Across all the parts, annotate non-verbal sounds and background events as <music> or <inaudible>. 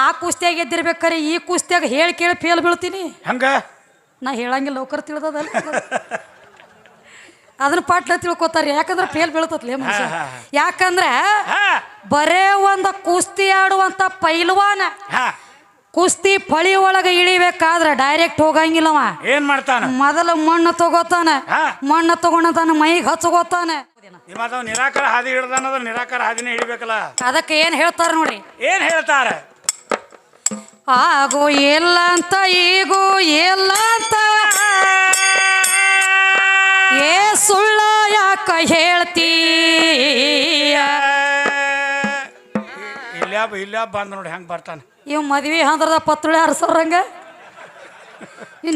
ಆ ಕುಸ್ತಿಯಾಗ ಎದ್ದಿರ್ಬೇಕಾರೆ ಈ ಕುಸ್ತಿಯಾಗ ಹೇಳಿ ಕೇಳಿ ಫೇಲ್ ಬೀಳ್ತೀನಿ. ಹಂಗ? ನಾ ಹೇಳಂಗಿಲ್ಲ ಲೋಕರ್ ತಿಳಿದದಲ್ಲ ಅದನ್ನ ಪಾಟ್ಲ ತಿಳ್ಕೊತಾರೆ ಯಾಕಂದ್ರೆ ಫೇಲ್ ಬೀಳ್ತತ್ಲೇ ಮನುಷ್ಯ. ಯಾಕಂದ್ರೆ ಬರೇ ಒಂದ ಕುಸ್ತಿ ಆಡುವಂತ ಪೈಲ್ವಾನ. ಕುಸ್ತಿ ಫಳಿ ಒಳಗೆ ಇಳಿಬೇಕಾದ್ರೆ ಡೈರೆಕ್ಟ್ ಹೋಗಂಗಿಲ್ಲವ ಏನ್ ಮಾಡ್ತಾನ? ಮೊದಲು ಮಣ್ಣು ತಗೋತಾನೆ. ಮಣ್ಣು ತಗೊಂಡ ತನ್ನ ಮೈಗೆ ಹಚ್ಕೋತಾನೆ. ನಿಮ್ಮದವ್ ನಿರಾಕಾರ ಹಾದಿ ಹಿಡ್ದಾನ ನಿರಾಕಾರ ಹಾದಿನೇ ಹಿಡಿಬೇಕಲ್ಲ ಅದಕ್ಕೆ ಏನ್ ಹೇಳ್ತಾರ ನೋಡಿ ಏನ್ ಹೇಳ್ತಾರ? ಆಗೋ ಇಲ್ಲ ಅಂತ ಈಗೂ ಇಲ್ಲ ಅಂತ ಏ ಸುಳ್ಳ ಯಾಕ ಹೇಳ್ತೀಯ? ಇಲ್ಲ ಇಲ್ಲ ಬಂದ ನೋಡಿ ಹೆಂಗ್ ಬರ್ತಾನೆ. ಇವ್ ಮದ್ವಿ ಹಂದ್ರದ ಪತ್ರುಳಿ ಹರ್ಸೋರಂಗ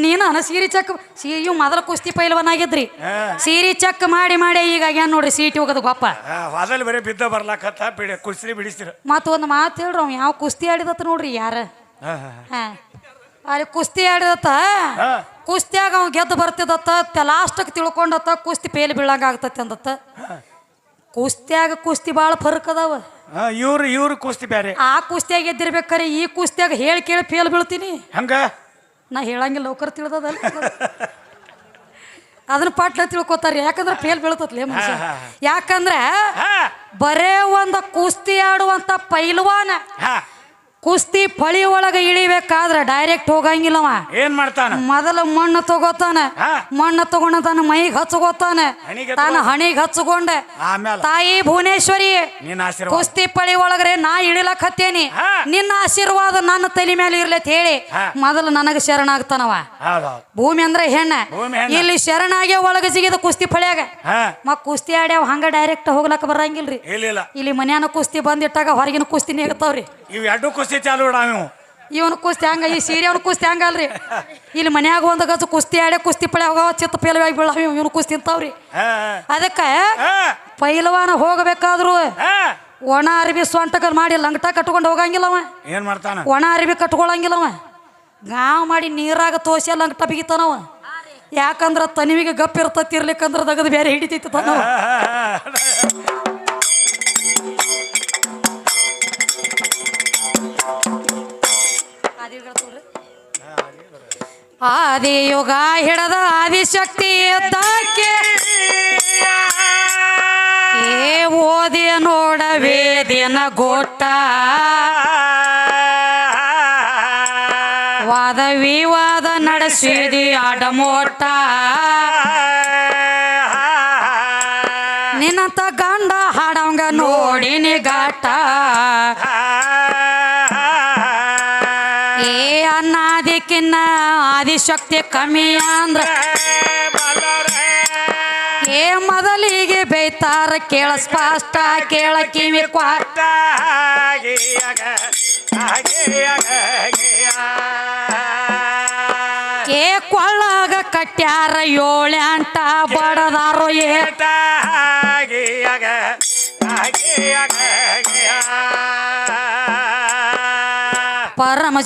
ನೀನು ಅನ ಸೀರೆ ಚಕ್ ಸೀ ಇವ್ ಮೊದಲ ಕುಸ್ತಿ ಪೈಲ್ವನಾಗಿದ್ರಿ ಆಗಿದ್ರಿ. ಸೀರೆ ಚೆಕ್ ಮಾಡಿ ಮಾಡಿ ಈಗ ಆಗ್ಯಾನ ನೋಡ್ರಿ ಸೀಟಿ ಹೋಗೋದು ಗೊಪ್ಪ. ಬರೀ ಬಿದ್ದ ಬರ್ಲಾಕತ್ತ ಬಿಡಿ ಕುಸ್ತಿ ಬಿಡಿಸ್ತೀರ. ಮತ್ತೊಂದು ಮಾತು ಹೇಳ್ರಿ ಅವ್ ಯಾವ ಕುಸ್ತಿ ಆಡಿದತ್ತ ನೋಡ್ರಿ ಯಾರ? ಅಲ್ಲಿ ಕುಸ್ತಿ ಆಡಿದತ್ತ. ಕುಸ್ತಿಯಾಗ ಅವ್ ಗೆದ್ದು ಬರ್ತಿದತ್ತ ಲಾಸ್ಟಕ್ಕೆ ತಿಳ್ಕೊಂಡತ್ತ ಕುಸ್ತಿ ಪೇಲ್ ಬೀಳಂಗ ಆಗ್ತತಿ ಅಂದತ್ತ. ಕುಸ್ತಿಯಾಗ ಕುಸ್ತಿ ಭಾಳ ಫರ್ಕ್ ಅದಾವ. ಇವ್ರು ಇವ್ರು ಕುಸ್ತಿ ಬೇರೆ ಆ ಕುಸ್ತಿಯಾಗ ಎದ್ದಿರ್ಬೇಕಾರೆ ಈ ಕುಸ್ತಿಯಾಗ ಹೇಳಿ ಕೇಳಿ ಫೇಲ್ ಬೀಳ್ತೀನಿ. ಹಂಗ? ನಾ ಹೇಳಂಗಿಲ್ಲ ಲೋಕರ್ ತಿಳಿದದಲ್ಲ ಅದನ್ನ ಪಾಟ್ಲ ತಿಳ್ಕೊತಾರ ಯಾಕಂದ್ರೆ ಫೇಲ್ ಬೀಳ್ತತ್ಲೇ ಮನುಷ್ಯ. ಹಾ, ಯಾಕಂದ್ರೆ ಬರೇ ಒಂದು ಕುಸ್ತಿ ಆಡುವಂತ ಪೈಲ್ವಾನ ಕುಸ್ತಿ ಫಳಿ ಒಳಗ ಇಳಿಬೇಕಾದ್ರೆ ಡೈರೆಕ್ಟ್ ಹೋಗಂಗಿಲ್ಲವ. ಏನ್ ಮಾಡ್ತಾನ? ಮೊದಲು ಮಣ್ಣು ತಗೋತಾನ. ಮಣ್ಣು ತಗೊಂಡ ತನ್ನ ಮೈಗೆ ಹಚ್ಕೋತಾನೆ. ಹಣಿಗೆ ತಾನ ಹಣಿಗೆ ಹಚ್ಕೊಂಡೆ. ತಾಯಿ ಭುವನೇಶ್ವರಿ ಕುಸ್ತಿ ಪಳಿ ಒಳಗ್ರೆ ನಾ ಇಳಿಲಕ್ ಹತ್ತೇನಿ ನಿನ್ನ ಆಶೀರ್ವಾದ ನನ್ನ ತಲೆ ಮೇಲೆ ಇರ್ಲತ್ ಹೇಳಿ. ಮೊದಲು ನನಗೆ ಶರಣಾಗ್ತಾನವ. ಭೂಮಿ ಅಂದ್ರೆ ಹೆಣ್ಣ. ಇಲ್ಲಿ ಶರಣಾಗೆ ಒಳಗ ಸಿಗಿದ ಕುಸ್ತಿ ಫಳ್ಯಾಗ. ಹಾ. ಮ ಕುಸ್ತಿ ಆಡ್ಯಾವ ಹಂಗ ಡೈರೆಕ್ಟ್ ಹೋಗ್ಲಕ್ ಬರಂಗಿಲ್ರಿ. ಇಲ್ಲ ಇಲ್ಲಿ. ಮನ್ಯಾನ ಕುಸ್ತಿ ಬಂದಿಟ್ಟಾಗ ಹೊರಗಿನ ಕುಸ್ತಿ ನೇಗ್ತಾವ್ರಿ ಇವ್ ಎರಡು ಕುಸ್ತಿ ಚಾಲು ನಾವು ಇವನು ಕುಸ್ತಿ ಹಂಗ ಈ ಸೀರೆ ಅವ್ನ ಕುಸ್ತಿ ಹಂಗಲ್ರಿ ಇಲ್ಲಿ ಮನ್ಯಾಗ ಒಂದು ಗಜ ಕುಸ್ತಿ ಆಡೆ ಕುಸ್ತಿ ಪಳೆ ಹೋಗವ ಚಿತ್ತ ಪೇಲವಾಗಿ ಬೀಳ ಇವನು ಕುಸ್ತಿ ತಿಂತಾವ್ರಿ ಅದಕ್ಕ ಪೈಲವಾನ ಹೋಗಬೇಕಾದ್ರು ಒಣ ಅರಿಬಿ ಸ್ವಂಟಕ ಮಾಡಿ ಲಂಗಟ ಕಟ್ಕೊಂಡು ಅವ. ಏನ್ ಮಾಡ್ತಾನ? ಒಣ ಅರಿಬಿ ಅವ. ಗಾವ್ ಮಾಡಿ ನೀರಾಗ ತೋಸಿ ಲಂಗಟ ಬಿಗಿತಾನವ ಯಾಕಂದ್ರ ತನಿವಿಗೆ ಗಪ್ ಇರ್ತತಿ ಇರ್ಲಿಕ್ಕಂದ್ರ ದಗದ ಬೇರೆ ಹಿಡಿತೈತಿ ತನವ. ಹಾ, ಹಾ, ಹಾ. ಆದಿ ಯುಗ ಹಿಡದ ಆದಿಶಕ್ತಿ ಎದ್ದಾಕೆ? ಏ ಓದಿ ನೋಡ ವೇದಿನ ಗೋಟ ವಾದ ವಿವಾದ ನಡೆಸಿದಿ ಆಡಮೋಟ ಅನ್ನಾದಿಕ್ಕಿನ್ನ ಆದಿಶಕ್ತಿ ಕಮ್ಮಿ ಅಂದ್ರ ಏ ಮೊದಲಿಗೆ ಬೈತಾರ ಕೇಳ ಸ್ಪಷ್ಟ, ಕೇಳ ಕಿವಿ ಕ್ವಾಟ. ಏ ಕೊಳ್ಳಾಗ ಕಟ್ಯಾರ ಏಳೆಂಟ ಬಡದಾರೋ ಏ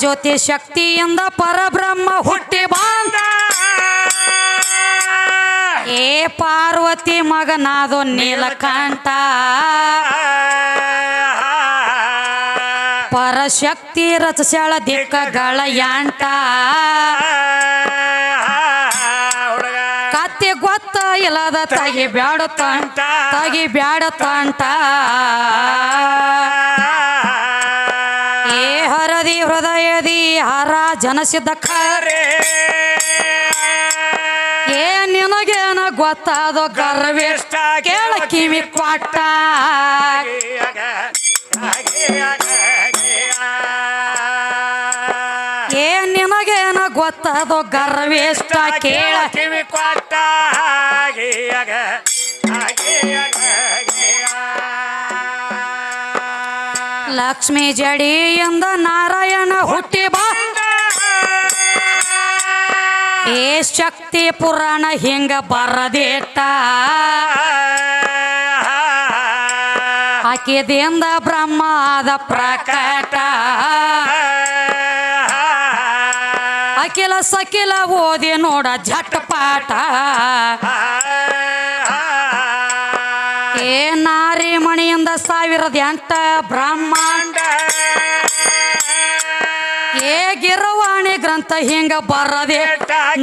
ಜ್ಯೋತಿ ಶಕ್ತಿಯಿಂದ ಪರಬ್ರಹ್ಮ ಹುಟ್ಟಿ ಬಂದ. ಏ ಪಾರ್ವತಿ ಮಗನಾದೋ ನೀಲಕಂಠ. ಪರಶಕ್ತಿ ರಚಸ್ಯಾಳ ದಿಕ್ಕಗಳ ಯಾಂಟ ಕತ್ತಿ ಗೊತ್ತ ಇಲ್ಲದ ತಗಿ ಬ್ಯಾಡ ತಂಟ, ತಗಿ ಬ್ಯಾಡ ತಂಟ. ಹೃದಯದಿ ಹರ ಜನಸಿದ್ದ ಖರೆ ಏ, ನಿನಗೇನ ಗೊತ್ತಾದ ಗರ್ವಿಷ್ಟ ಕೇಳ ಕಿವಿ ಕೊಟ್ಟ ಏ, ನಿನಗೇನ ಗೊತ್ತಾದ ಗರ್ವಿಷ್ಟ ಕೇಳ ಕಿವಿ ಕೊಟ್ಟ ಲಕ್ಷ್ಮಿ ಎಂದ ನಾರಾಯಣ ಹುಟ್ಟಿ ಬಾ. ಏ ಶಕ್ತಿ ಪುರಾಣ ಹಿಂಗ ಬರದೇಟ ಆಕೆದಿಂದ ಬ್ರಹ್ಮದ ಪ್ರಕಟ. ಅಖಿಲ ಸಕಿಲ ಓದಿ ನೋಡ ಝಟ್ಪಾಟ ಏ ನಾರಿ ಮಣಿಯಿಂದ ಸಾವಿರದ ಎಂಟ ಬ್ರಹ್ಮಾಂಡ. ಗಿರವಾಣಿ ಗ್ರಂಥ ಹಿಂಗ ಬರದೆ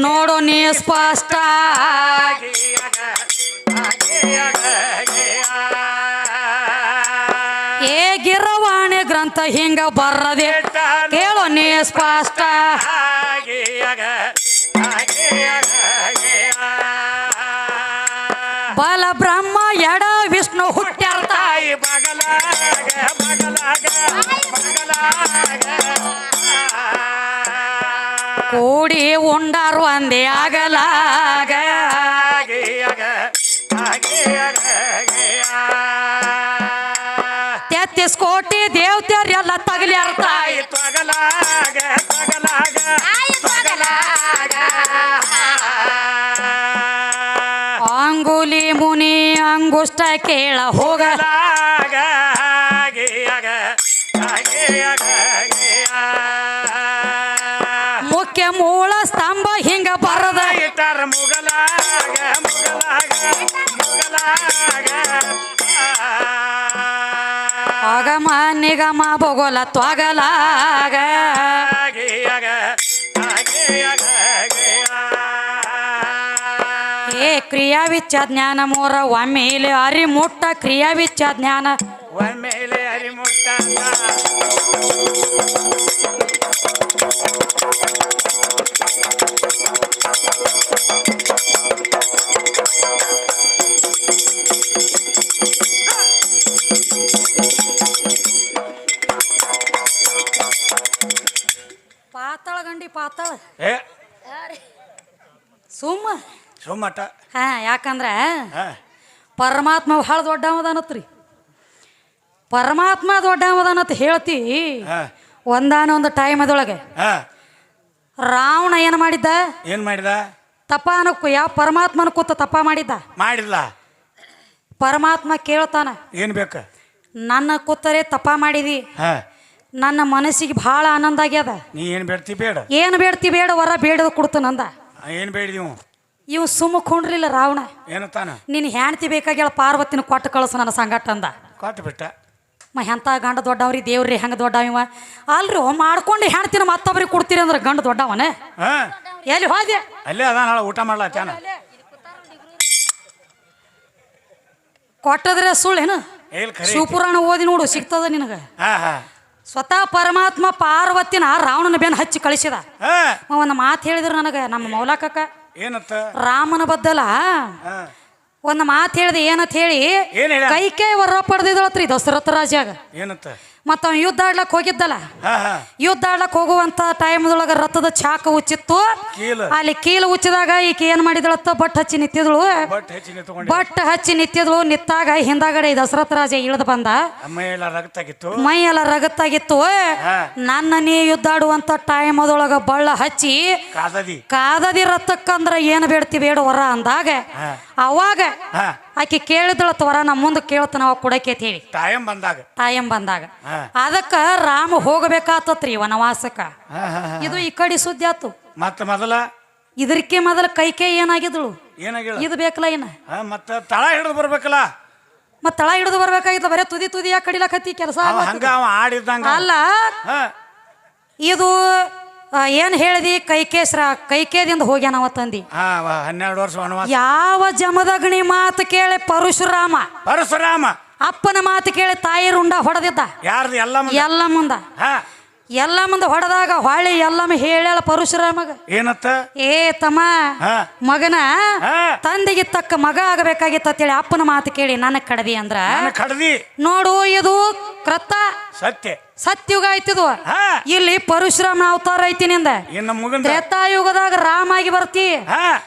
ನೋಡು ನೀ ಸ್ಪಷ್ಟ. ಏ ಗಿರವಾಣಿ ಗ್ರಂಥ ಹಿಂಗ ಬರದೆ ಕೇಳು ನೀ ಸ್ಪಷ್ಟ. ಬಲ ಕೂಡಿ ಉಂಡಾರು ಒಂದೇ ಆಗಲಾಗ ತೆತ್ತಿಸ್ ಕೋಟಿ ತೊಗಲಾಗ ತೊಗಲಾಗ. ತೊಗಲಾಗ. ಅಂಗುಲಿ ಮುನಿ ಅಂಗುಷ್ಟ ಕೇಳ ಹೋಗ. ಹೋಗಲಾಗ. ಮುಖ್ಯ ಮೂಲ ಸ್ತಂಭ ಹಿಂಗ ಬರದ. ಇಟ್ಟಾರ ಮುಗಲಾಗ ಮುಗಲಾಗ ನಿಗಮ ಭೋಗೋಲ ತ್ವಾಗಲಾಗ ಏ ಕ್ರಿಯಾ ವಿಚ್ಚ ಜ್ಞಾನ ಮೂರ ಒಮ್ಮೆಲೆ ಅರಿ ಮುಟ್ಟ ಕ್ರಿಯಾ ವಿಚ್ಯ ಜ್ಞಾನ. ಒಮ್ಮೆಲೆ ಅರಿಮುಟ್ಟ ಪಾತಾಳ ಗಂಡಿ ಪಾತಾಳ. ಏ ಸುಮ್ಮ. ಸುಮ್ಮಟ. ಹಾ ಯಾಕಂದ್ರ ಹಾ. ಪರಮಾತ್ಮ ಬಹಳ ದೊಡ್ಡವದಾನತ್ರಿ ಪರಮಾತ್ಮ ದೊಡ್ಡವದಾನತ್ ಹೇಳ್ತಿ. ಒಂದಾನೊಂದು ಒಂದಾನ ಒಂದು ಟೈಮ್ ಅದೊಳಗೆ ಹಾ. ರಾವಣ ಏನು ಮಾಡಿದ್ದ? ಏನ್ ಮಾಡಿದ? ತಪ ಅನ್ನಕ್ಕೂ ಯಾವ ಪರಮಾತ್ಮನ ಕೂತ ತಪ ಮಾಡಿದ್ದ? ಮಾಡಿಲ್ಲ ಪರಮಾತ್ಮ ಕೇಳ್ತಾನ ಏನ್ ಬೇಕ? ನನ್ನ ಕೂತರೆ ತಪ ಮಾಡಿದಿ. ಹಾ. ನನ್ನ ಮನಸ್ಸಿಗೆ ಭಾಳ ಆನಂದ ಆಗ್ಯದ. ನೀ ಏನ್ ಬೇಡ್ತಿ ಬೇಡ. ಏನು ಬೇಡ್ತಿ ಬೇಡ ವರ ಬೇಡದ ಕೊಡ್ತಾನಂದ ಏನ್ ಬೇಡಿದೀವು ಇವ್? ಸುಮ್ಮ ಕೊಂಡ್ರಿಲ್ಲ ರಾವಣ. ಏನತ್ತಾನ? ನಿನ್ನ ಹೆಂಡತಿ ಬೇಕಾಗ್ಯಾಳ ಪಾರ್ವತಿನ ಕೊಟ್ಟು ಕಳಿಸು ನನ್ನ ಸಂಗಟ ಅಂದ. ಕೊಟ್ಟು ಬಿಟ್ಟ ಮ ಎಂಥ ಗಂಡ ದೊಡ್ಡವ್ರಿ ದೇವ್ರಿ ಹೆಂಗೆ ದೊಡ್ಡವಿವ ಅಲ್ರಿ ಮಾಡ್ಕೊಂಡು ಹೆಣ್ತಿನ ಮತ್ತೊಬ್ರಿಗೆ ಕೊಡ್ತೀರಿ ಅಂದ್ರೆ ಗಂಡ ದೊಡ್ಡವನೇ? ಎಲ್ಲಿ ಹೋದೆ ಅಲ್ಲೇ ಅದ ಹಾಳ ಊಟ ಮಾಡ್ಲಾ ಕೊಟ್ಟದ್ರೆ ಸುಳ್ಳೇನು ಶಿವಪುರಾಣ ಓದಿ ನೋಡು ಸಿಗ್ತದ ನಿನಗೆ? ಸ್ವತಃ ಪರಮಾತ್ಮ ಪಾರ್ವತಿನ ರಾವಣನ ಬೆನ್ ಹಚ್ಚಿ ಕಳಿಸಿದ. ಒಂದು ಮಾತು ಹೇಳಿದ್ರು ನನಗೆ ನಮ್ಮ ಮೌಲಾಕಕ್ಕ ಏನತ್ತ? ರಾಮನ ಬದ್ದಲ. ಒಂದು ಮಾತು ಹೇಳಿದೆ ಏನಂತ ಹೇಳಿ ಏನ್ ಹೇಳ ಕೈಕೈ ವರ ಪಡೆದಿದ್ದಳತ್ರಿ ದಸರಥ ರಾಜ್ಯಾಗ. ಏನತ್ತ ಮತ್ತು ಯುದ್ಧ ಆಡ್ಲಕ್ ಹೋಗಿದ್ದಲ್ಲ? ಯುದ್ಧ ಆಡ್ಲಕ್ ಹೋಗುವಂತ ಟೈಮ್ದೊಳಗ ರಥದ ಚಾಕ ಉಚ್ಚಿತ್ತು. ಅಲ್ಲಿ ಕೀಲು ಉಚ್ಚಿದಾಗ ಈಕೆ ಏನ್ ಮಾಡಿದಳತ್ತ? ಬಟ್ ಹಚ್ಚಿ ನಿಂತಿದ್ಳು. ಬಟ್ ಹಚ್ಚಿ ನಿಂತಿದ್ಳು. ನಿತ್ತಾಗ ಹಿಂದಾಗಡೆ ದಸರಥ ರಾಜ ಇಳಿದು ಬಂದ. ಮೈ ಎಲ್ಲ ರಗತ್ತಾಗಿತ್ತು ನನ್ನ ನೀ ಯುದ್ಧ ಆಡುವಂತ ಟೈಮ್ ಅದೊಳಗ ಬಳ್ಳ ಹಚ್ಚಿ ಕಾದದಿ. ರಥಕ್ಕಂದ್ರ ಏನು ಬೇಡ್ತಿ ಬೇಡ ಹೊರ ಅಂದಾಗ ಅವಾಗ ಆಕೆ ಕೇಳಿದಳ ತೋರ ನಮ್ಮ ಮುಂದೆ ಕೇಳ್ತ ನಾವು ಕೊಡಕ್ಕೆ ಅಂತ ಹೇಳಿ. ತಾಯಂ ಬಂದಾಗ. ಟೈಮ್ ಬಂದಾಗ. ಅದಕ್ಕ ರಾಮ ಹೋಗಬೇಕಾತತ್ರಿ ವನವಾಸಕ್ಕ. ಹಾ ಇದು ಈ ಕಡೆ ಸುದ್ದಿ ಆತು. ಮತ್ತ ಮೊದಲ? ಇದಕ್ಕೆ ಮೊದಲ ಕೈ ಏನಾಗಿದ್ಳು? ಏನಾಗಿಲ್ಲ? ಇದು ಬೇಕಲ್ಲ ಏನ ಮತ್ತ ತಳ ಹಿಡಿದು ಬರ್ಬೇಕಲ್ಲ? ಮತ್ತ ತಳ ಹಿಡಿದು ಬರ್ಬೇಕಾಗಿತ್ತು ಬರೇ ತುದಿ ತುದಿ ಯಾಕೆ ಕಡಿಲಕತ್ತಿ ಕೆಲಸ ಅಲ್ಲ ಇದು ಏನ್ ಹೇಳಿದಿ? ಕೈಕೇಸ್ರ ಕೈಕೇದಿಂದ ಹೋಗ್ಯಾನ ತಂದಿ. ಹಾ ಹನ್ನೆರಡು ವರ್ಷ ವನವಾಸ. ಯಾವ ಜಮದಗ್ನಿ ಮಾತು ಕೇಳಿ ಪರಶುರಾಮ. ಪರಶುರಾಮ. ಅಪ್ಪನ ಮಾತು ಕೇಳಿ ತಾಯಿ ರುಂಡ ಹೊಡೆದಿದ್ದ. ಯಾರ್ದು? ಎಲ್ಲ ಮಂದಿ? ಎಲ್ಲ ಮುಂದ ಹಾ. ಎಲ್ಲ ಮುಂದೆ ಹೊಡೆದಾಗ ಹೊಳ್ಳಿ ಎಲ್ಲಮ್ಮ ಹೇಳ ಪರಶುರಾಮಗ. ಏನತ್ತ? ಏ ತಮ್ಮ ಮಗನ ತಂದಿಗೆ ತಕ್ಕ ಮಗ ಆಗಬೇಕಾಗಿತ್ತ ಅಪ್ಪನ ಮಾತು ಕೇಳಿ ನನಗೆ ಕಡದಿ ಅಂದ್ರ. ಕಡ್ದಿ. ನೋಡು ಇದು ಕ್ರತ ಸತ್ಯ. ಸತ್ಯುಗ ಹಾ. ಇಲ್ಲಿ ಪರಶುರಾಮನ ಅವತಾರ ಐತಿ ನಿಂದ ಇನ್ನು ಮುಗಿಂದ. ತ್ರೇತಾಯುಗದಾಗ ರಾಮಾಗಿ ಬರ್ತಿ. ಹಾ.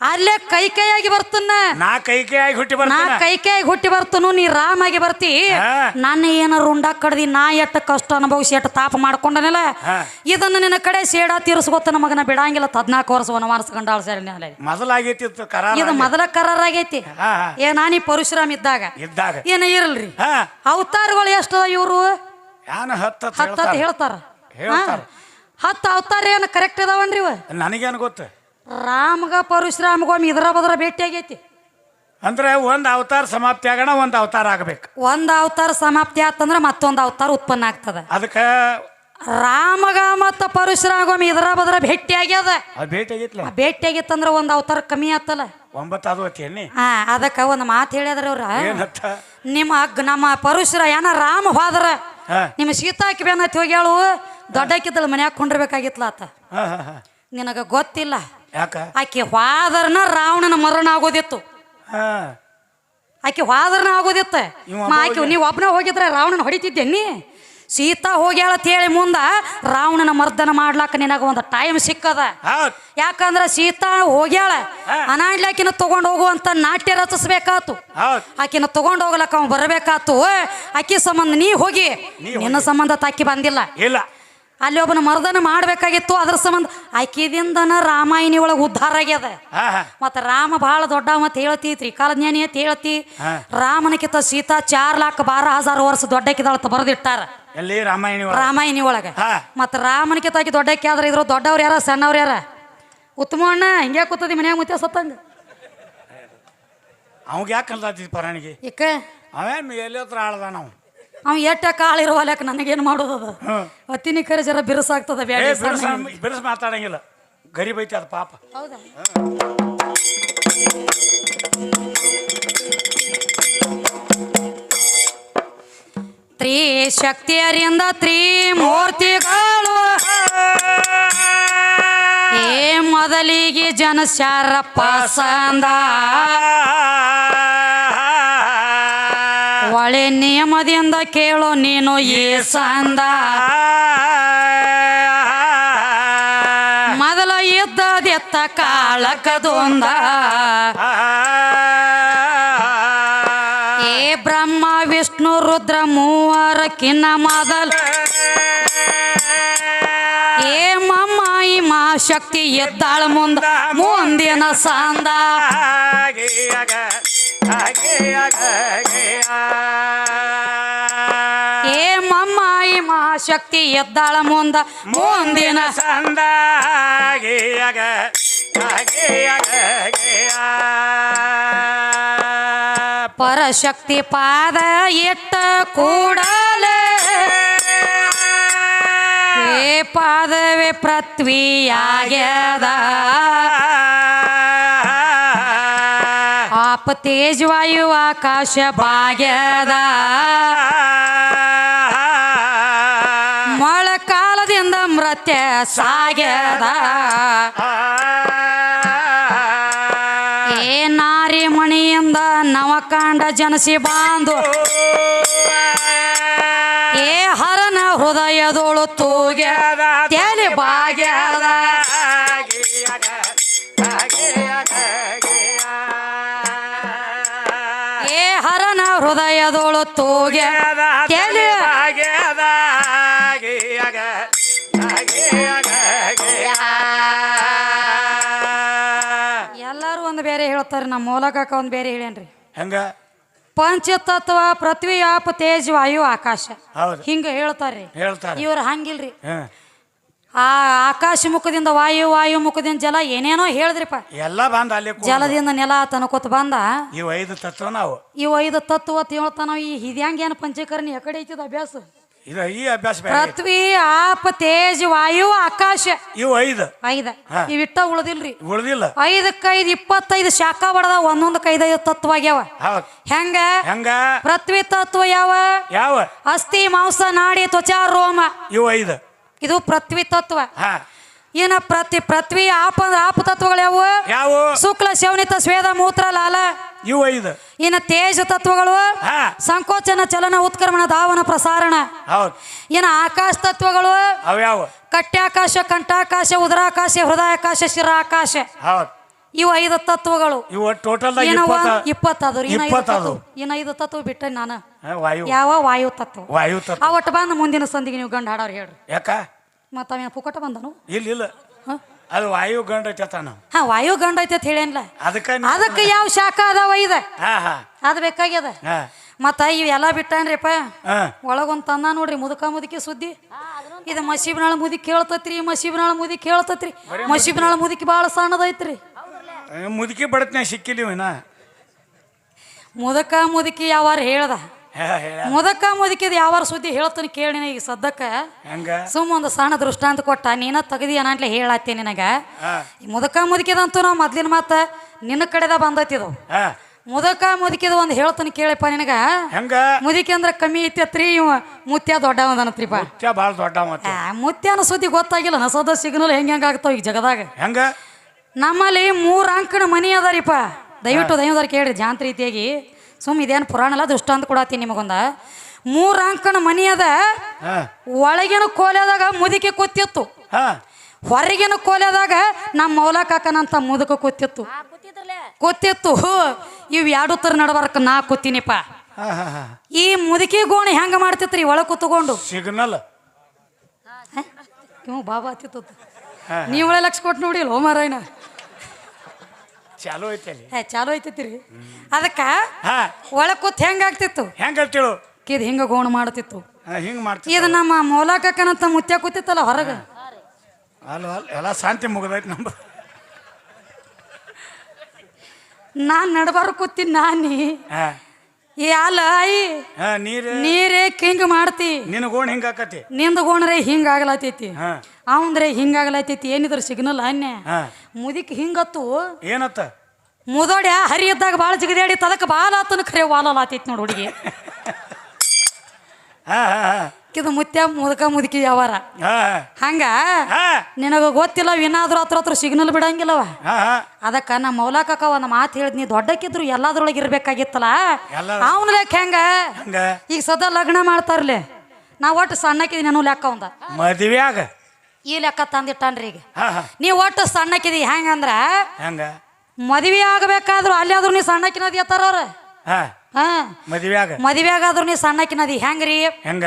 ಅಲ್ಲೇ ಕೈ ಆಗಿ ಬರ್ತನ್ನ. ನಾ ಕೈ ಆಗಿ ಹುಟ್ಟಿ ನಾ ಬರ್ತಾನ. ಕೈ ಕೈಯಾಗಿ ಹುಟ್ಟಿ ಬರ್ತನು ನೀ ರಾಮ ಆಗಿ ಬರ್ತಿ. ಹಾ. ನನ್ನ ಏನಾರ ರುಂಡ ಕಡ್ದಿ ನಾ ಎಟ್ಟ ಕಷ್ಟ ಅನುಭವಿಸಿ ಎಟ್ಟ ತಾಪ ಮಾಡ್ಕೊಂಡನಲ್ಲ? ಹಾ. ಇದನ್ನ ನಿನ್ನ ಕಡೆ ಸೇಡ ತೀರಿಸ್ಕೊತ ನಮಗನ ಬಿಡಂಗಿಲ್ಲ. ಹದ್ನಾಲ್ಕು ವರ್ಷ ವನವಾಸ ಗಂಡಾಳ ಸೇರಿ ಮೊದಲಾಗೈತಿತ್ತು ಕರಾರ ಇದು ಮೊದಲ ಕರಾರ ಆಗೈತಿ. ಹಾ ಹಾ. ಏ ನಾನೀ ಪರಶುರಾಮ್ ಇದ್ದಾಗ. ಇದ್ದಾಗ. ಏನ ಇರಲ್ರಿ. ಹಾ. ಅವತಾರಗಳು ಎಷ್ಟದ ಇವರು? ಯಾನ ಹತ್ತ ಹತ್ತ ಹತ್ತು ಹೇಳ್ತಾರ? ಹೇಳ್ತಾರ. ಹತ್ತು ಅವತಾರ ಏನು ಕರೆಕ್ಟ್ ಇದಾವನ್ರಿ ಇವ? ನನಗೇನು ಗೊತ್ತು? ರಾಮಗ ಪರಶುರಾಮಗೊಮ್ಮೆ ಇದರ ಬದರ ಭೇಟಿ ಆಗೈತಿ. ಅಂದ್ರೆ ಒಂದು ಅವತಾರ ಸಮಾಪ್ತಿ ಆಗೋಣ ಒಂದ್ ಅವತಾರ ಆಗ್ಬೇಕು. ಒಂದ್ ಅವತಾರ ಸಮಾಪ್ತಿ ಆತಂದ್ರೆ ಮತ್ತೊಂದು ಅವತಾರ ಉತ್ಪನ್ನ ಆಗ್ತದೆ. ಅದಕ್ಕೆ ರಾಮಗ ಮತ್ತ ಪರಶುರಾಮ ಇದರ ಬದ್ರ ಭೇಟಿ ಆಗ್ಯದ. ಅದು ಭೇಟಿ ಆಗಿತ್ಲ? ಒಂದು ಭೇಟಿ ಆಗಿತ್ತಂದ್ರ ಒಂದ್ ಅವತಾರ ಕಮ್ಮಿ ಆತಲ್ಲ. ಒಂಬತ್ತು ಅದು ಎಣ್ಣೆ ಹಾ ಅದಕ್ಕ ಒಂದ್ ಮಾತು ಹೇಳ್ಯಾದ್ರ ಅವ್ರ. ಏನತ್ತ ನಿಮ್ಮ ಅಗ್- ನಮ್ಮ ಪರಶುರ ಏನ ರಾಮ ಹೋದ್ರ ನಿಮ್ಮ ಸೀತಾಕಿ ಬೇನತ್ ಹೋಗ್ಯಾಳು ದೊಡ್ಡಕ್ಕಿದ್ದಳು ಮನ್ಯಾಗ ಕೊಂಡಿರ್ಬೇಕಾಗಿತ್ಲ ಆತ. ನಿನಗ ಗೊತ್ತಿಲ್ಲ. ಯಾಕ? ಆಕೆ ಹೋದರ್ನ ರಾವಣನ ಮರಣ ಆಗೋದಿತ್ತು. ಆಕೆ ಹೋದರ್ನ ಆಗೋದಿತ್ತ. ಇವ ಮಾ ಆಕೆ ನೀವು ಒಬ್ಬನೇ ಹೋಗಿದ್ರೆ ರಾವಣನ ಹೊಡಿತಿದ್ದೆ ನೀ. ಸೀತಾ ಹೋಗ್ಯಾಳ ಅಂತ ಹೇಳಿ ಮುಂದ ರಾವಣನ ಮರ್ದನ ಮಾಡ್ಲಾಕ ನಿನಗ ಒಂದು ಟೈಮ್ ಸಿಕ್ಕದ. ಯಾಕಂದ್ರ ಸೀತಾ ಹೋಗ್ಯಾಳ. ಅನಾಡ್ಲಾಕಿನ ತಗೊಂಡ್ ಹೋಗುವಂತ ನಾಟ್ಯ ರಚಿಸ್ಬೇಕಾತು. ಆಕಿನ ತಗೊಂಡ್ ಹೋಗ್ಲಕ್ಕ ಅವ್ ಬರಬೇಕಾತು. ಆಕಿ ಸಂಬಂಧ ನೀ ಹೋಗಿ. ನಿನ್ನ ಸಂಬಂಧ ತಾಕಿ ಬಂದಿಲ್ಲ. ಇಲ್ಲ. ಅಲ್ಲಿ ಒಬ್ಬನ ಮರ್ದನ ಮಾಡ್ಬೇಕಾಗಿತ್ತು ಅದ್ರ ಸಂಬಂಧ ಆಕಿದಿಂದನ ರಾಮಾಯಣಿ ಒಳಗೆ ಉದ್ಧಾರ ಆಗ್ಯದ. ಮತ್ತ ರಾಮ ಬಹಳ ದೊಡ್ಡ ಮತ್ತೆ ಹೇಳ್ತಿ ತ್ರಿಕಾಲಜ್ಞಾನಿ ಅಂತ ಹೇಳ್ತಿ ರಾಮನ ರಾಮನಕಿತ ಸೀತಾ ಚಾರ್ ಲಾಕ್ ಬಾರ ಹಜಾರ್ ವರ್ಷ ದೊಡ್ಡಕಿದಾಳ್ತ ಬರೆದಿಟ್ಟಾರ. ಎಲ್ಲಿ? ರಾಮಾಯಣಿ ರಾಮಾಯಣಿ ಒಳಗ. ಮತ್ತ ರಾಮನಕಿತ ಆಕಿ ಆದ್ರೆ ಇದ್ರ ದೊಡ್ಡವ್ರ ಯಾರ ಸಣ್ಣವ್ರ ಯಾರ? ಉತ್ತಮ ಅಣ್ಣ ಹಿಂಗ್ಯಾ ಕೂತದಿ ಮನ್ಯಾಗ ಮುತ್ಯ ಸತ್ತಂಗ. ಅವಾಗ ಯಾಕೆ ಕಲ್ತಾತಿ ಪರಾಣಿಗೆ? ಇಕ್ಕ ಅವೇನ್ ಎಲ್ಲಿ ಹತ್ರ ಆಳ್ದ ನಾವು? ಅವ್ ಎಟ್ಟ ಕಾಳು ಇರುವಲ್ಯಾಕ ನನಗೇನು ಮಾಡೋದದ? ಅತ್ತಿನ ಕರೆ ಜರ ಬಿರುಸಾಗ್ತದ ಬಿರುಸ ಬ್ಯಾಡ ಬಿರ್ಸ ಮಾತಾಡಂಗಿಲ್ಲ. ಗರೀಬ್ ಐತಿ ಅದು ಪಾಪ. ಹೌದಾ? ತ್ರಿಶಕ್ತಿಯರಿಂದ ತ್ರಿಮೂರ್ತಿಗಳು. ಏ! ಮೊದಲಿಗೆ ಜನಶಾರ ಪಸಂದ ಒಳೆ ನಿಯಮದಿಂದ ಕೇಳೋ, ನೀನು ಈ ಸಂದ ಮೊದಲ ಇದ್ದದೆತ್ತ ಕಾಳಕದೊಂದ ಏ ಬ್ರಹ್ಮ, ವಿಷ್ಣು, ರುದ್ರ ಮೂವರ ಕಿನ್ನ ಮೊದಲ. ಏ ಮಮ್ಮ ಈ ಮಾ ಶಕ್ತಿ ಎದ್ದಾಳ ಮುಂದ, ಮುಂದಿನ ಸಂದ. ಏ ಮಮ್ಮ ಈ ಮಾ ಶಕ್ತಿ ಎದ್ದಾಳ ಮುಂದ. ಮುಂದಿನ ಸಂದ ಪರಶಕ್ತಿ ಪಾದ ಎಟ್ಟ ಕೂಡಲೇ. ಏ ಪಾದವೇ ಪೃಥ್ವಿಯಾಗ್ಯದ. ಆಪ ತೇಜ್ ವಾಯು ಆಕಾಶ ಭಾಗ್ಯದ ಮೊಳಕಾಲದಿಂದ ಮೃತ್ಯ ಸಾಗ್ಯದ. ಏ ನಾರಿ ಮಣಿಯಿಂದ ನವಕಾಂಡ ಜನಸಿ ಬಾಂಧು ಏ ಹರನ ಹೃದಯದೋಳು ತೂಗ್ಯದ. ಹೃದಯದೋಳು ತೂಗ್ಯ ತಲೆ ಎಲ್ಲರೂ ಒಂದು ಬೇರೆ ಹೇಳ್ತಾರೆ ನಮ್ಮ ಮೂಲಕ ಒಂದು ಬೇರೆ ಹೇಳೇನ್ರಿ. ಪಂಚ ಪಂಚತತ್ವ ಪೃಥ್ವಿ ಆಪ ತೇಜ್ ವಾಯು ಆಕಾಶ. ಹಿಂಗ ಹೇಳ್ತಾರ್ರಿ ಹೇಳ್ತಾರೆ. ಇವ್ರು ಹಂಗಿಲ್ರಿ. ಆ ಆಕಾಶ ಮುಖದಿಂದ ವಾಯು ವಾಯು ಮುಖದಿಂದ ಜಲ ಏನೇನೋ ಹೇಳಿದ್ರಿಪ್ಪ. ಎಲ್ಲ ಬಂದ ಅಲ್ಲಿ ಜಲದಿಂದ ನೆಲ ತನಕೋತ ಬಂದ. ಇವು ಐದು ತತ್ವ ನಾವು. ಇವು ಐದು ತತ್ವ ಅಂತ ನಾವು ಈ ಹಿದ್ಯಾಂಗ ಏನು ಪಂಚಕರ್ಣಿ ಎಕಡೆ ಐತಿದ ಅಭ್ಯಾಸ? ಇದು ಈ ಅಭ್ಯಾಸ ಪೃಥ್ವಿ ಆಪ ತೇಜ್ ವಾಯು ಆಕಾಶ. ಇವು ಐದು. ಐದ. ಇವಿಟ್ಟ ಉಳ್ದಿಲ್ರಿ. ಉಳ್ದಿಲ್ಲ. ಐದಕ್ಕೈದು ಇಪ್ಪತ್ತೈದು ಶಾಖ ಬಡದ ಒಂದೊಂದು ಕೈದೈದು ತತ್ವ ಆಗ್ಯಾವ. ಹೆಂಗ? ಹೆಂಗ? ಪೃಥ್ವಿ ತತ್ವ ಯಾವ? ಯಾವ? ಅಸ್ಥಿ ಮಾಂಸ ನಾಡಿ ತ್ವಚಾ ರೋಮ. ಇವು ಐದು. ಇದು ಪೃಥ್ವಿ ತತ್ವ. ಏನ ಪ್ರತಿ ಪೃಥ್ವಿ ಆಪ ಆಪ ತತ್ವಗಳು ಯಾವ? ಯಾವ? ಶುಕ್ಲ ಶವನಿತ ಸ್ವೇದ ಮೂತ್ರ ಲಾಲ. ಇವು ಐದು. ಇನ್ನ ತೇಜ ತತ್ವಗಳು? ಸಂಕೋಚನ ಚಲನ ಉತ್ಕ್ರಮಣ ಧಾವನ ಪ್ರಸಾರಣ. ಏನ ಆಕಾಶ ತತ್ವಗಳು? ಅವ್ಯಾವ ಕಟ್ಟ್ಯಾಕಾಶ ಕಂಠಾಕಾಶ ಉದರಾಕಾಶ ಹೃದಯಾಕಾಶ ಶಿರಾಕಾಶ. ಹೌದ್. ಇವು ಐದು ತತ್ವಗಳು. ಇವು ಟೋಟಲ್ ಇಪ್ಪತ್ತದು ಐದು ಇಪ್ಪತ್ತದು ತತ್ವ ಇನ್ನ ಐದು ತತ್ವ ಬಿಟ್ಟ ನಾನು. ಯಾವ ವಾಯು ತತ್ವ? ವಾಯು ತತ್ವ. ಆ ಒಟ್ಟು ಬಂದ ಮುಂದಿನ ಸಂದಿಗೆ ನೀವು ಗಂಡ ಹಾಡೋರು ಹೇಳ್ರಿ. ಯಾಕ? ಮತ್ತ ಅವೇನು ಪುಕಟ ಬಂದನು? ಇಲ್ಲ ಇಲ್ಲ? ಅದು ವಾಯು ಗಂಡ ಹಾ ವಾಯು ಗಂಡ ಐತೆ ಅಂತ ಹೇಳೇನ್ಲ? ಅದಕ್ಕೆ ಅದಕ್ಕೆ ಯಾವ ಶಾಖ ಅದಾವ ಇದೆ? ಅದು ಬೇಕಾಗ್ಯದ? ಮತ್ತ ಇವೆಲ್ಲ ಬಿಟ್ಟಾನ್ರಿಪ್ಪ? ಒಳಗೊಂದು ತಂದ ನೋಡ್ರಿ ಮುದುಕ ಮುದುಕಿ ಸುದ್ದಿ. ಇದು ಮಸೀಬ್ನಾಳ ಮುದಿ ಕೇಳ್ತತ್ರಿ ಮಸೀಬ್ನಾಳ ಮುದಿ ಕೇಳ್ತತ್ರಿ. ಮಸೀಬ್ನಾಳ ಮುದುಕಿ ಭಾಳ ಸಣ್ಣದೈತ್ರಿ. ಮುದುಕಿ ಬಡತ್ನ ಸಿಕ್ಕಿಲ್ಲ ಇನ್ನ ಮುದಕ ಮುದುಕಿ ಯಾವಾರ ಹೇಳ್ದ? ಹೇಳ ಮುದಕ ಮುದುಕಿದ ಯಾವಾರ ಸುದ್ದಿ ಹೇಳ್ತೀನಿ ಕೇಳಿ ಈಗ ಸದ್ದಕ್ಕೆ ಹೆಂಗ? ಸುಮ್ಮ ಒಂದು ಸಣ್ಣ ದೃಷ್ಟಾಂತ ಕೊಟ್ಟ ನೀನ ತೆಗದಿ ಅನ್ನಂತ್ಲೆ ಹೇಳತ್ತೆ ನಿನಗ? ಹಾ. ಈ ಮುದಕ ಮುದುಕಿದಂತೂ ನಾವು ಮೊದ್ಲಿನ ಮಾತ ನಿನ್ನ ಕಡೆದ ಬಂದೈತಿದು ಹಾ. ಮುದಕ ಮುದುಕಿದ ಒಂದು ಹೇಳ್ತೀನಿ ಕೇಳಪ್ಪ ನಿನಗ? ಹೆಂಗ? ಮುದುಕಿ ಅಂದ್ರೆ ಕಮ್ಮಿ ಐತಿ ಇವ ಮುತ್ಯ ದೊಡ್ಡವದನತ್ರಿಪ್ಪ ಮುತ್ಯ ಭಾಳ ದೊಡ್ಡ ಮತ್ತೆ. ಮುತ್ಯನ ಸುದ್ದಿ ಗೊತ್ತಾಗಿಲ್ಲ ನಸದ ಸಿಗ್ನಲ್ ಹೆಂಗ್ ಹೆಂಗ್ ಆಗ್ತಾವ ಈಗ ಜಗದಾಗ? ಹೆಂಗ? ನಮ್ಮಲ್ಲಿ ಮೂರು ಅಂಕಣ ಮನಿ ಅದಾರಿಪ್ಪ. ದಯವಿಟ್ಟು ದೈವದಾರ ಕೇಳ್ರಿ ಜಾಂತ ರೀತಿಯಾಗಿ ಸುಮ್ ಇದೇನು ಪುರಾಣ ಅಲ್ಲ ದೃಷ್ಟಾಂತ ಕೊಡತ್ತೀನಿ ನಿಮಗೊಂದ. ಮೂರು ಅಂಕಣ ಮನಿ ಅದ. ಒಳಗಿನ ಕೋಲೆದಾಗ ಮುದುಕಿ ಕೂತಿತ್ತು. ಹೊರಗಿನ ಕೋಲೆದಾಗ ನಮ್ಮ ಮೌಲ ಕಾಕನಂತ ಮುದುಕ ಕೂತಿತ್ತು. ಕೂತಿತ್ತು. ಇವ್ ಎರಡು ತರ ನಡಬಾರಕ ನಾ ಕೂತೀನಿಪ್ಪ. ಈ ಮುದುಕಿ ಗೋಣಿ ಹೆಂಗ ಮಾಡ್ತಿತ್ರಿ ಒಳ ಕೂತ್ಕೊಂಡು? ಸಿಗ್ನಲ್. ಇವ್ ಬಾಬಾ ಹತ್ತಿತ್ತು ಹಾ. ನೀವಳೆ ಲಕ್ಷ ಕೊಟ್ಟು ನೋಡಿಲ್ಲ ಮಾರಾಯಣ ಚಾಲು ಐತೆ ಹೇ ಚಾಲು ಐತೈತಿರಿ. ಅದಕ್ಕ ಹಾ. ಒಳ ಕೂತ್ ಹೆಂಗ ಆಗ್ತಿತ್ತು? ಹೆಂಗ ಹೇಳ್ತಿಳು ಕಿದ್ ಹಿಂಗ ಗೋಣ ಮಾಡ್ತಿತ್ತು. ಹಿಂಗೆ ಮಾಡ್ತಿ ಇದು ನಮ್ಮ ಮೌಲಾಕಕ್ಕನಂತ ಮುತ್ಯ ಕೂತಿತ್ತಲ್ಲ ಹೊರಗ? ಅಲ್ಲ ಅಲ್ಲ ಎಲ್ಲ ಶಾಂತಿ ಮುಗಿದೈತಿ ನಮ್ಮ ನಾನ್ ನಡಬಾರ ಕೂತೀನಿ ನಾನಿ. ಹಾ. ಅಲ್ಲ ಐ. ಹಾ ನೀರು. ನೀರೇ ಕಿಂಗ್ ಮಾಡ್ತಿ. ನಿನ್ನ ಗೋಣ ಹಿಂಗ ಆಕತಿ. ನಿಂದ ಗೋಣ್ರೆ ಹಿಂಗ ಆಗ್ಲತೈತಿ. ಹಾ. ಅವಂದ್ರೆ ಹಿಂಗಾಗ್ಲತ್ತೈತಿ ಏನಿದ್ರು ಸಿಗ್ನಲ್ ಅನ್ಯ ಹಾ. ಮುದಿಕ್ ಹಿಂಗತ್ತು. ಏನತ್ತ? ಮುದೋಡ್ಯ ಹರಿ ಇದ್ದಾಗ ಭಾಳ ಜಿಗದಾಡಿ ಅದಕ್ಕೆ ಬಾಲ ಆತನ ಖರೆ ವಾಲಲಾತೈತಿ ನೋಡು ಹುಡುಗಿ. ಇದು <laughs> ಮುತ್ಯ ಮುದಕ ಮುದುಕಿ ಯಾವಾರ ಹಂಗ? ನಿನಗ ಗೊತ್ತಿಲ್ಲ ಏನಾದ್ರೂ ಹತ್ರ ಹತ್ರ ಸಿಗ್ನಲ್ ಬಿಡಂಗಿಲ್ಲವ. ಅದಕ್ಕ ನಮ್ಮ ಮೌಲಾಕಕ್ಕ ಒಂದು ಮಾತು ಹೇಳಿದ್ನಿ ದೊಡ್ಡಕ್ಕಿದ್ರು ಎಲ್ಲಾದ್ರೊಳಗೆ ಇರ್ಬೇಕಾಗಿತ್ತಲ್ಲ ಅವನ ಲೆಕ್ಕ ಹೆಂಗ? ಈಗ ಸದಾ ಲಗ್ನ ಮಾಡ್ತಾರ್ಲೆ. ನಾ ಒಟ್ಟು ಸಣ್ಣಕ್ಕಿದಿ ನಾನು ಲೆಕ್ಕ ಅವಂದ. ಮದ್ವ್ಯಾಗ? ಈ ಲೆಕ್ಕ ತಂದಿಟ್ಟಾನ್ರಿ ಈಗ. ನೀ ಒಟ್ಟು ಸಣ್ಣಕ್ಕಿದಿ ಹೆಂಗಂದ್ರ ಹೆಂಗ? ಮದ್ವೆ ಆಗಬೇಕಾದ್ರು ಅಲ್ಲಿ ಆದ್ರೂ ನೀ ಸಣ್ಣಕ್ಕಿನದಿ ಎತ್ತಾರ ಅವ್ರ? ಹಾ. ಹಾ. ಮದ್ವ್ಯಾಗ ಮದ್ವೆ ಆಗಾದ್ರು ನೀ ಸಣ್ಣಕ್ಕಿನದಿ ಹೆಂಗ್ರಿ? ಹೆಂಗ?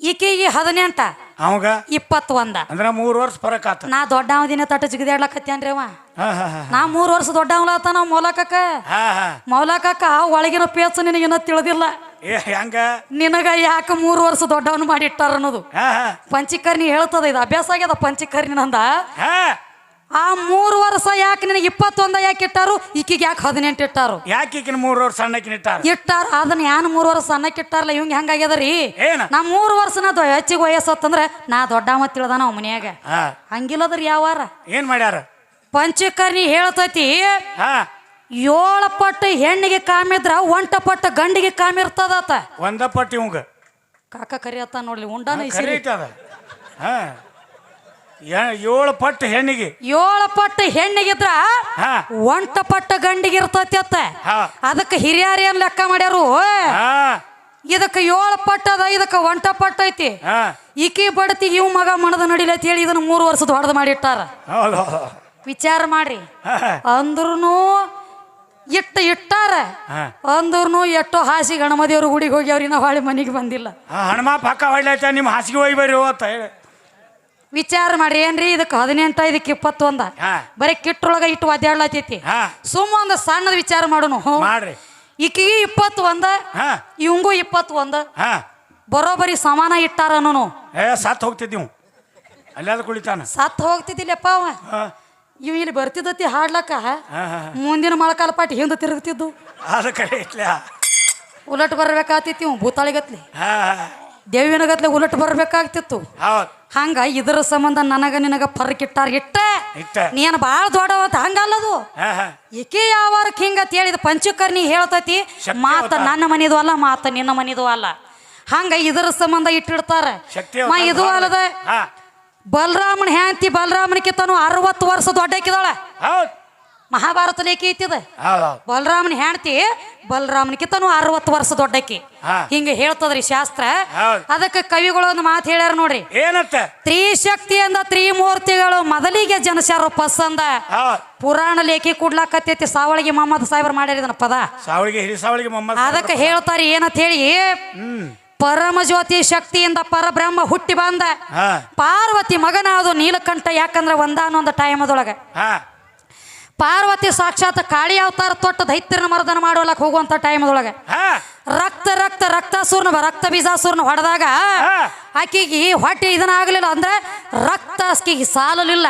ಈಕೆಗೆ ಹದಿನೆಂಟ. ಅವಾಗ? ಇಪ್ಪತ್ತೊಂದ. ಅಂದ್ರೆ ಮೂರು ವರ್ಷ ಫರಕ್ ನಾ ನಾ ದೊಡ್ಡವದಿನ ತಟ ಜಿಗದಾಡ್ಲಕತ್ಯಾನ್ರಿ ಅವ. ನಾ ಮೂರು ವರ್ಷ ದೊಡ್ಡ ನಾವು ಮೌಲಕಕ್ಕ. ಮೌಲಾಕಕ್ಕ ಒಳಗಿನ ಪೇಚ ನಿನಗಿನ್ನ ತಿಳಿದಿಲ್ಲ. ಏ ಹೆಂಗ? ನಿನಗ ಯಾಕೆ ಮೂರು ವರ್ಷ ದೊಡ್ಡವನು ಮಾಡಿಟ್ಟಾರ ಅನ್ನೋದು? ಹಾ ಹಾ. ಪಂಚಿಕರ್ಣಿ ಹೇಳ್ತದ ಇದು ಅಭ್ಯಾಸ ಆಗ್ಯದ ಪಂಚಿಕರ್ಣಿ ನಂದ? ಹಾ. ಆ ಮೂರು ವರ್ಷ ಯಾಕೆ ನಿನಗೆ ಇಪ್ಪತ್ತೊಂದ ಯಾಕೆ ಇಟ್ಟಾರು? ಈಕಿಗೆ ಯಾಕೆ ಹದಿನೆಂಟು ಇಟ್ಟಾರು? ಯಾಕೆ ಈಕಿನ ಮೂರು ವರ್ಷ ಸಣ್ಣಕಿನ ಇಟ್ಟಾರ? ಇಟ್ಟಾರ ಅದನ್ನ ಯಾನ್ ಮೂರು ವರ್ಷ ಸಣ್ಣಕ್ಕೆ ಇಟ್ಟಾರಲ್ಲ ಇವಂಗೆ ಹೆಂಗಾಗ್ಯದ್ರಿ ಏನ? ನಾ ಮೂರು ವರ್ಷನ ದೊ- ಹೆಚ್ಚಿಗೆ ವಯಸ್ಸತ್ತಂದ್ರೆ ನಾ ದೊಡ್ಡವ ತಿಳಿದಾನ ಅವ ಮನ್ಯಾಗ. ಹಾ. ಹಂಗಿಲ್ಲದ್ರಿ ಯಾವಾರ? ಏನ್ ಮಾಡ್ಯಾರ? ಪಂಚಕರ್ಣಿ ಹೇಳ್ತೈತಿ ಹಾ. ಏಳು ಪಟ್ಟು ಹೆಣ್ಣಿಗೆ ಕಾಮಿದ್ರ ಒಂಟ ಪಟ್ಟು ಗಂಡಿಗೆ ಕಾಮಿರ್ತದತ್ತ ಒಂದ ಪಟ್ಟಿ ಇವಂಗ. ಕಾಕ ಕರಿಯತ್ತ ನೋಡ್ಲಿ ಉಂಡಾನ ಇಸಿರಿ ಐತದ ಹಾ. ಏಳು ಪಟ್ಟು ಹೆಣ್ಣಿಗೆ. ಏಳು ಪಟ್ಟು ಹೆಣ್ಣಿಗಿದ್ರ ಹಾ. ಒಂಟ ಪಟ್ಟ ಗಂಡಿಗೆ ಇರ್ತೈತಿ ಅತ್ತ. ಹಾ. ಅದಕ್ಕೆ ಹಿರಿಯರು ಏನ್ ಲೆಕ್ಕ ಮಾಡ್ಯಾರು? ಹಾ. ಇದಕ್ಕೆ ಏಳು ಪಟ್ಟ ಅದ ಇದಕ್ಕೆ ಒಂಟ ಪಟ್ಟ ಐತಿ. ಹಾ. ಈಕಿ ಬಡತಿ ಇವ್ ಮಗ ಮಣದ ನಡಿಲ ಅಂತ ಹೇಳಿ ಇದನ್ನ ಮೂರು ವರ್ಷದ ಹೊಡೆದು ಮಾಡಿಟ್ಟಾರ. ಹೌದು. ಹೌದು. ವಿಚಾರ ಮಾಡ್ರಿ. ಹಾ. ಅಂದ್ರೂ ಇಟ್ಟ ಇಟ್ಟಾರ. ಹಾ. ಅಂದ್ರೂ ಎಷ್ಟೋ ಹಾಸಿ ಗಣಮದೇವ್ರ ಗುಡಿಗೆ ಹೋಗಿ ನಾವು ಹೊಳ್ಳಿ ಮನೆಗೆ ಬಂದಿಲ್ಲ. ಹಣಮ ಪಕ್ಕ ಹೊಡ್ಲೈತ ನಿಮ್ಮ ಹಾಸಿಗೆ ಹೋಗಿ ಬರ್ರಿ ಅಂತ ಹೇಳಿ. ವಿಚಾರ ಮಾಡ್ರಿ ಏನ್ರಿ ಇದಕ್ಕೆ ಹದಿನೆಂಟ ಇದಕ್ಕೆ ಇಪ್ಪತ್ತೊಂದ? ಹಾ. ಬರೀ ಕಿಟ್ಟೊಳಗ ಇಟ್ಟು ಒದ್ದಾಡ್ಲತೈತಿ ಹಾ. ಸುಮ್ಮ ಒಂದು ಸಣ್ಣದ ವಿಚಾರ ಮಾಡೋನು. ಮಾಡ್ರಿ. ಈಕಿಗೆ ಇಪ್ಪತ್ತು ಒಂದ ಹಾ. ಇವಂಗೂ ಇಪ್ಪತ್ತು ಒಂದ ಹಾ. ಬರೋಬರಿ ಸಮಾನ ಇಟ್ಟಾರ ಅನ್ನೋನು. ಏ ಸತ್ ಹೋಗ್ತಿದ್ದೀವಿ ಕುಳಿತಾನ? ಸತ್ ಹೋಗ್ತಿದ್ದಿಲ್ಲಪ್ಪ ಅವ. ಹಾ. ಇವ್ ಇಲ್ಲಿ ಬರ್ತಿದ್ದತಿ ಹಾಡ್ಲಕ್ಕ. ಮುಂದಿನ ಮೊಳಕಾಲ ಪಾಟಿ ಹಿಂದೆ ತಿರುಗ್ತಿದ್ದು ಅದು ಕರೆ ಐತ್ಲ ಉಲಟ್ ಬರ್ಬೇಕಾಗ್ತಿತ್ತು ಇವ್ ಭೂತಾಳಿಗತ್ಲಿ. ಹಾ ದೇವಿನಗತ್ಲೆ ಉಲಟ್ ಬರ್ಬೇಕಾಗ್ತಿತ್ತು. ಹೌದು. ಹಂಗ ಇದರ ಸಂಬಂಧ ನನಗ ನಿನಗ ಫರ್ಕ್ ಇಟ್ಟೆ. ಇಟ್ಟ. ಇಟ್ಟ ನೀನು ಭಾಳ ದೊಡ್ಡವಂತ ಹಂಗಲ್ಲದು ಈಕೆ ಯಾವಾರಕ್ಕೆ ಹಿಂಗ ಹೇಳಿದ ಪಂಚಕರ್ಣಿ ಹೇಳ್ತೈತಿ ಶಕ್ತಿ ಮಾತ ಅವತಾರ. ನನ್ನ ಮನಿದು ಅಲ್ಲ ಮಾತ ನಿನ್ನ ಮನಿದು ಅಲ್ಲ. ಹಂಗ ಇದರ ಸಂಬಂಧ ಇಟ್ಟಿಡ್ತಾರ. ಶಕ್ತಿ ಮಾ ಅವತಾರ ಇದು ಅಲ್ಲದೆ ಅಲ್ಲದ ಹಾ. ಬಲರಾಮನ ಹ್ಯಾಂತಿ ಬಲರಾಮನಿಗೆ ತನು ಅರವತ್ತು ವರ್ಷ ದೊಡ್ಡಕ್ಕಿದಾಳ ಹೌದು. ಮಹಾಭಾರತ ಲೇಖಿ ಐತಿದ? ಬಲರಾಮನ ಹೆಂಡತಿ ಬಲರಾಮನಿಗೆ ತನು ಅರವತ್ತು ವರ್ಷ ದೊಡ್ಡಕ್ಕಿ. ಹಿಂಗ ಹೇಳ್ತದ್ರಿ ಶಾಸ್ತ್ರ. ಅದಕ್ಕೆ ಕವಿಗಳು ಒಂದು ಮಾತು ಹೇಳ್ಯಾರ ನೋಡ್ರಿ. ಏನತ್ತ ತ್ರಿಶಕ್ತಿ ಅಂದ ತ್ರಿಮೂರ್ತಿಗಳು ಮೊದಲಿಗೆ ಜನಸ್ಯಾರ ಪಸಂದ. ಪುರಾಣ ಲೇಖಿ ಕುಡ್ಲಾಕತ್ತೈತಿ ಸಾವಳಿಗೆ ಮೊಹಮ್ಮದ್ ಸಾಹೇಬ್ರ ಮಾಡ್ಯಾರ ಇದನ್ನ ಪದ. ಸಾವಳಿಗೆ ಸಾವಳಿಗೆ ಮೊಹಮ್ಮದ್ ಅದಕ್ಕೆ ಹೇಳ್ತಾರೆ ಏನಂತ ಹೇಳಿ ಹ್ಮ್ ಪರಮ ಜ್ಯೋತಿ ಶಕ್ತಿಯಿಂದ ಪರಬ್ರಹ್ಮ ಹುಟ್ಟಿ ಬಂದ ಪಾರ್ವತಿ ಪಾರ್ವತಿ ಮಗನಾದು ನೀಲಕಂಠ ಯಾಕಂದ್ರೆ ಒಂದಾನೊಂದು ಟೈಮ್ ಅದೊಳಗೆ ಪಾರ್ವತಿ ಸಾಕ್ಷಾತ್ ಕಾಳಿ ಅವತಾರ ತೊಟ್ಟು ದೈತ್ಯನ ಮರ್ದನ ಮಾಡೋಲಕ್ ಹೋಗುವಂತ ಟೈಮ್ ಅದೊಳಗೆ ಹಾ. ರಕ್ತ ರಕ್ತ ರಕ್ತಾಸೂರ್ನ ರಕ್ತ ಬೀಜಾಸೂರ್ನ ಹೊಡೆದಾಗ. ಆಕಿಗೆ ಹೊಟ್ಟೆ ಇದನ್ನ ಆಗಲಿಲ್ಲ ಅಂದ್ರೆ ರಕ್ತ ಆಕಿಗೆ ಸಾಲಲಿಲ್ಲ.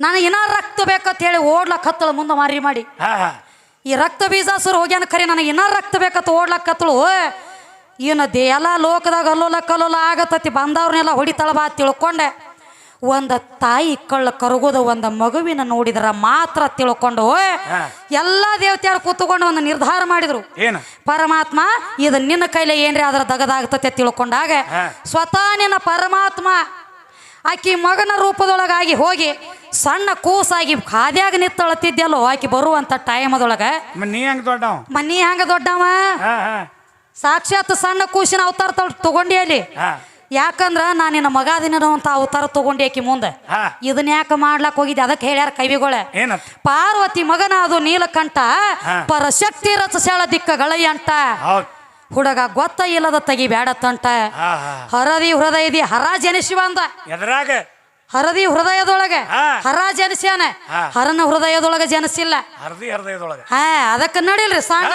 ನನಗೆ ಇನ್ನ ರಕ್ತ ಬೇಕಂತ ಹೇಳಿ ಓಡ್ಲಕ್ ಹತ್ತಳು ಮುಂದೆ ಮಾರಿ ಮಾಡಿ. ಈ ರಕ್ತ ಬೀಜಾಸುರ ಹೋಗ್ಯಾನ ಖರೆ ನನಗೆ ಇನ್ನ ರಕ್ತ ಬೇಕಂತ ಓಡ್ಲಕ್ ಹತ್ತಳು ಇನ್ನು ದೇ ಎಲ್ಲ ಲೋಕದಾಗ ಅಲ್ಲೋಲ ಕಲ್ಲೋಲ ಆಗತ್ತತಿ ಬಂದವ್ರನ್ನೆಲ್ಲ ಹೊಡಿತಾಳ ಬಾ ತಿಳ್ಕೊಂಡೆ. ಒಂದು ತಾಯಿ ಕಳ್ಳ ಕರಗೋದ ಒಂದು ಮಗುವಿನ ನೋಡಿದ್ರ ಮಾತ್ರ ತಿಳ್ಕೊಂಡು. ಎಲ್ಲ ದೇವತೆಯರು ಕೂತ್ಕೊಂಡು ಒಂದು ನಿರ್ಧಾರ ಮಾಡಿದ್ರು. ಏನು? ಪರಮಾತ್ಮ ಇದು ನಿನ್ನ ಕೈಲಿ ಏನ್ರಿ ಅದರ ದಗದಾಗ್ತತೆ ತಿಳ್ಕೊಂಡಾಗ. ಸ್ವತಃ ನಿನ್ನ ಪರಮಾತ್ಮ ಆಕಿ ಮಗನ ರೂಪದೊಳಗಾಗಿ ಹೋಗಿ ಸಣ್ಣ ಕೂಸಾಗಿ ಖಾದ್ಯಾಗ ನಿತ್ತಳತಿದ್ಯಲ್ಲೋ ಆಕಿ ಬರುವಂತ ಟೈಮದೊಳಗ ಮನಿ ನೀ ಹೆಂಗ್ ದೊಡ್ಡವ? ಮನಿ ಹಂಗ ದೊಡ್ಡವ? ಸಾಕ್ಷಾತ್ ಸಣ್ಣ ಕೂಸಿನ ಅವತಾರ ತಗೊಂಡಿ ಅಲ್ಲಿ. ಯಾಕಂದ್ರ ನಾನು ನಿನ್ನ ಮಗ ಅಂತ ಅವತಾರ ತಗೊಂಡಿ ಆಕಿ ಮುಂದೆ. ಇದನ್ನ ಯಾಕೆ ಮಾಡ್ಲಾಕ್ ಹೋಗಿದ್ದೆ? ಅದಕ್ಕೆ ಹೇಳ್ಯಾರ ಕವಿಗಳ. ಪಾರ್ವತಿ ಮಗನ ಅದು ನೀಲಕಂಠ. ಪರಶಕ್ತಿ ರಚಸ್ಯಾಳ ದಿಕ್ಕಗಳೈ ಅಂಟ. ಹುಡುಗ ಗೊತ್ತ ಇಲ್ಲದ ತೆಗಿ ಬ್ಯಾಡ ತಂಟ. ಹರದಿ ಹೃದಯದಿ ಹರ ಜನಿಸಿ ಬಂದ. ಎದ್ರಾಗ? ಹರದಿ ಹೃದಯದೊಳಗೆ. ಹರ ಜನಿಸ್ಯಾನ. ಹರನ ಹೃದಯದೊಳಗೆ ಜನಿಸಿಲ್ಲ. ಹರದಿ ಹೃದಯದೊಳಗೆ. ಹಾ ಅದಕ್ಕೆ ನಡಿಲ್ರಿ ಸಾಂಗ್.